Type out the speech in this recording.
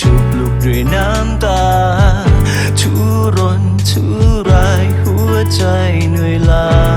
ถูกลุกด้วยน้ำตา ทุรนทุรายหัวใจเหนื่อยล้า